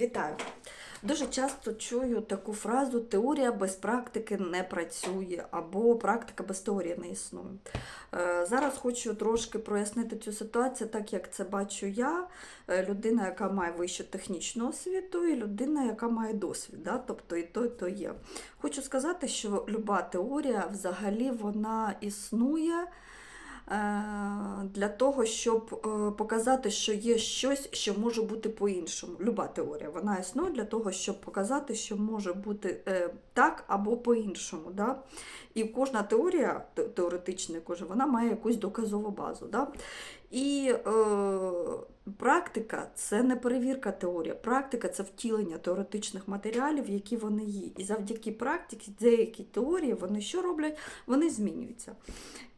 Вітаю! Дуже часто чую таку фразу теорія без практики не працює, або практика без теорії не існує. Е, Зараз хочу трошки прояснити цю ситуацію, так як це бачу я, е, людина, яка має вищу технічну освіту, і людина, яка має досвід. Да? Тобто і то, і то є. Хочу сказати, що люба теорія взагалі вона існує. Для того, щоб е, показати, що є щось, що може бути по-іншому. Люба теорія, вона існує для того, щоб показати, що може бути е, так або по-іншому. Да? І кожна теорія, те- теоретична, вона має якусь доказову базу. Да? І е, практика це не перевірка теорії. Практика це втілення теоретичних матеріалів, які вони є. І завдяки практиці деякі теорії вони що роблять? Вони змінюються.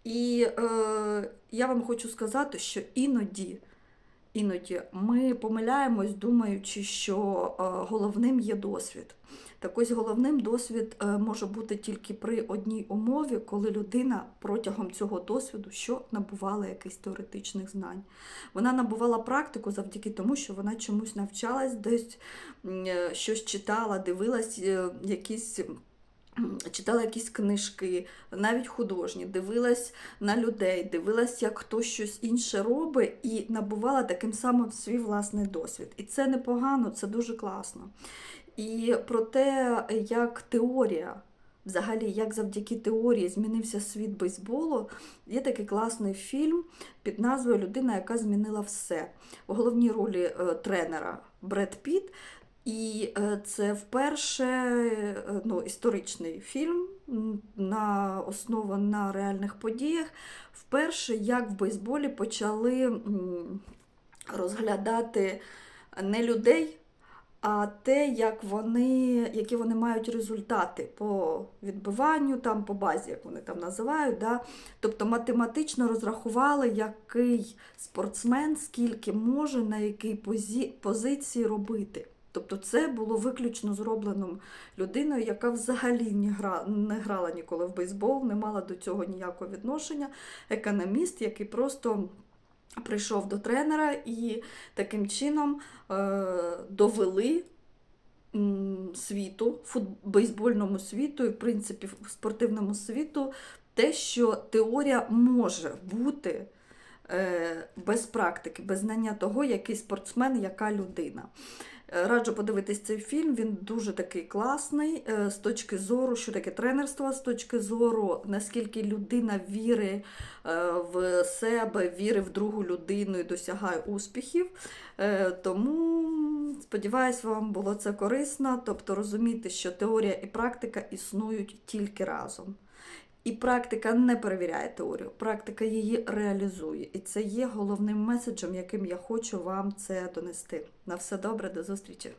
І е, я вам хочу сказати, що іноді, іноді ми помиляємось, думаючи, що е, головним є досвід. Так ось головним досвід е, може бути тільки при одній умові, коли людина протягом цього досвіду що набувала якихось теоретичних знань. Вона набувала практику завдяки тому, що вона чомусь навчалась, десь е, щось читала, дивилась якісь. Читала якісь книжки, навіть художні, дивилась на людей, дивилась, як хтось щось інше робить, і набувала таким самим свій власний досвід. І це непогано, це дуже класно. І про те, як теорія, взагалі, як завдяки теорії змінився світ бейсболу, є такий класний фільм під назвою Людина, яка змінила все. В головній ролі е, тренера Бред Піт. І е, це вперше е, ну, історичний фільм на основа на реальних подіях. Вперше, як в бейсболі почали розглядати не людей, а те, як вони, які вони мають результати по відбиванню, там, по базі, як вони там називають. Да? Тобто математично розрахували, який спортсмен скільки може на якій позиції робити. Тобто це було виключно зроблено людиною, яка взагалі не, гра, не грала ніколи в бейсбол, не мала до цього ніякого відношення. Економіст, який просто прийшов до тренера і таким чином е, довели світу, бейсбольному світу і, в принципі, спортивному світу те, що теорія може бути е, без практики, без знання того, який спортсмен, яка людина. Раджу подивитись цей фільм, він дуже такий класний е, з точки зору, що таке тренерство, з точки зору, наскільки людина вірить е, в себе, вірить в другу людину і досягає успіхів. Е, Тому сподіваюсь, вам було це корисно, тобто розуміти, що теорія і практика існують тільки разом. І практика не перевіряє теорію, практика її реалізує. І це є головним меседжем, яким я хочу вам це донести. На все добре, до зустрічі!